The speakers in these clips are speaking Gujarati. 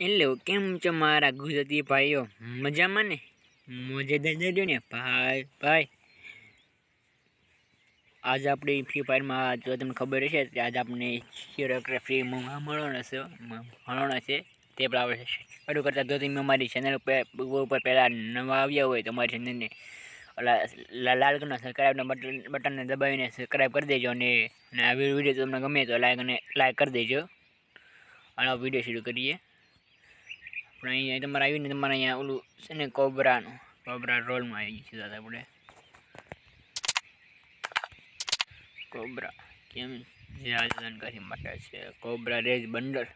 એટલે કેમ છો મારા ગુજરાતી ભાઈઓ? મજામાં ને? મોજે દઈ ને, ભાઈ ભાઈ. આજ આપણે ફ્રી ફાયરમાં જો તમને ખબર હશે કે આજ આપણે શિરોક્રે ફ્રી મળવાનો છે મળવાનો છે. તે પણ આપણે શરૂ કરતા જો તમે અમારી ચેનલ ઉપર પહેલાં નવા આવ્યા હોય તો અમારી ચેનલને લાલ કલરના બટન, બટનને દબાવીને સબસ્ક્રાઈબ કરી દેજો અને આ વીડિયો તમને ગમે તો લાઈક અને લાઈક કરી દેજો. અને વીડિયો શરૂ કરીએ. આપણે અહીંયા તમારે આવીને તમારે અહીંયા ઓલું છે ને કોબરાનું કોબરા રોલમાં આવી ગયું દાદા આપણે કોબરા કેમ જાણકારી માટે છે કોબરા રેજ બંડલ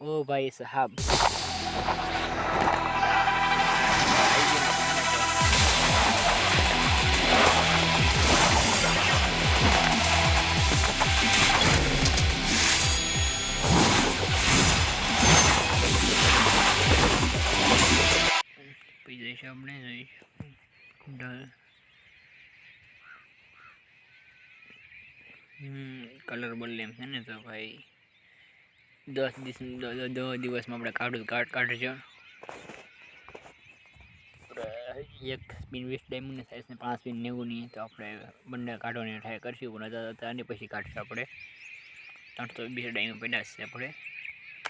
ઓ ભાઈ સાહેબ જઈશું આપણે જઈશું ડલ કલર બદલે એમ છે ને તો ભાઈ. દસ દિવસ, દસ દિવસમાં આપણે કાઢું, કાઢ આપણે એક સ્પિન વીસ ડાયમંડની સાઈઝ ને પાંચ સ્પિન નેવુંની તો આપણે બંને કાઢવાની ટ્રાય કરશું, પણ હતા આની પછી કાઢશું આપણે. ત્રણસો વીસ ડાયમંડ પડ્યા છે આપણે.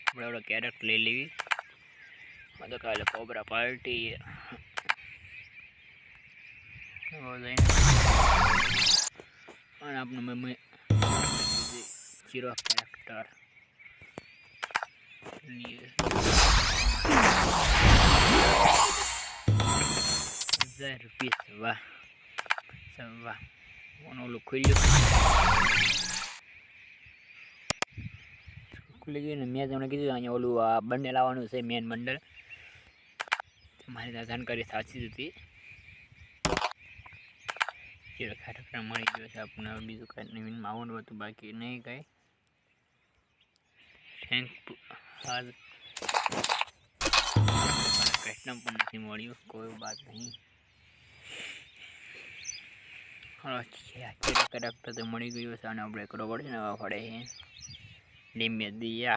આપણે આપણે કેરેક્ટ લઈ લેવી. તો કાલે કોબરા પાર્ટી અને આપણે મમ્મી ચીરો કેરેક્ટર હજાર રૂપિયા વાહ વાહ ઓનું ઓલું ખુલ્યું? ખુલી ગયું ને મેં તમને કીધું અહીંયા ઓલું આ બંને લાવવાનું છે મેન બંડલ. મારી જાણકારી સાચી જ હતી. ચીરો ખેરકરા મળી ગયો છે આપણને હવે બીજું કાંઈ નવીનમાં આવવાનું હતું બાકી નહીં કાંઈ થેન્ક હાલ કસ્ટમ પણ નથી મળ્યું કોઈ વાત નહીં હા ચીરો કેરેક્ટર તો મળી ગયું છે અને આપણે કરવો પડશે ને હવે પડે છે लिमिट दिया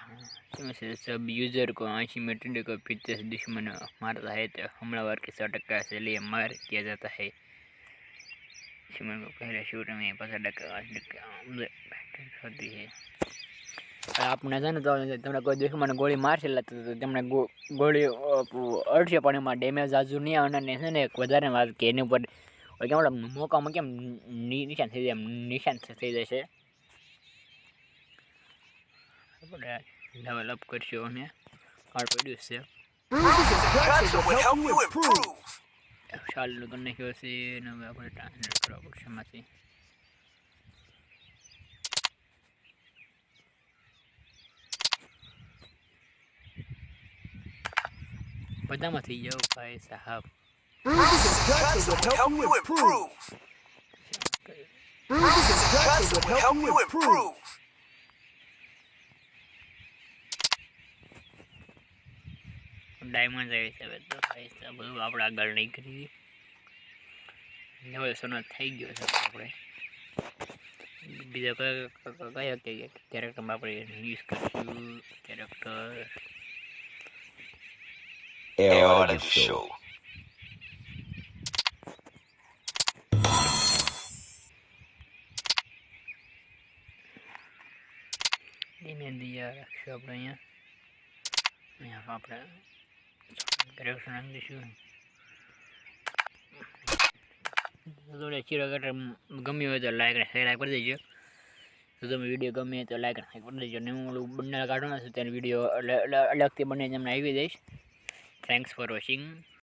इसमें सब यूज़र को ऐसी मेटेरियल को पीछे से दुश्मन मारता है तो हमलावर के सौ टक्का से लिए मार किया जाता है સિમન બાપુ પહેલાં શૂટ અમે પાછા ડકા થતી આપણે છે ને તો તમને કોઈ દુશ્મન ગોળી મારશે એટલે તમને ગોળી અડશે, પણ એમાં ડેમેજ આજુ નહીં અને છે ને વધારે વાત કે એની ઉપર કેમ મોકામાં કેમ નિશાન થઈ જાય, એમ નિશાન થઈ જશે. આપણે લેવલ અપ કરશું અને હાર્ડ પડ્યું છે ચાલુ કરી નાખ્યો છે અને હવે આપણે ટ્રાન્સલેટ કરવા પડશે એમાંથી બધામાં થઈ જાઓ ભાઈ સાહેબ Extraction will help ડાયમંડ આવી છે તો સાહેબ બધું આપણે આગળ નહીં કરી લેવલ સોનો થઈ ગયો છે આપણે. બીજા કયા કયા કયા કેરેક્ટરમાં આપણે યુઝ કરીશું? કેરેક્ટર ધીમે રાખશું આપણે અહીંયા. અહીંયા આપણે કેરેક્ટર નાખી દઈશું જોડે ચીરો કટર ગમ્યું હોય તો લાઈક અને લાઈક કરી દેજો જો તમે વીડિયો ગમે તો લાઈક અને કરી દેજો ને હું ઓલું બંને કાઢવાનો છું ત્યારે વીડિયો અલગથી બંને તમને આવી દઈશ થેન્ક્સ ફોર વોચિંગ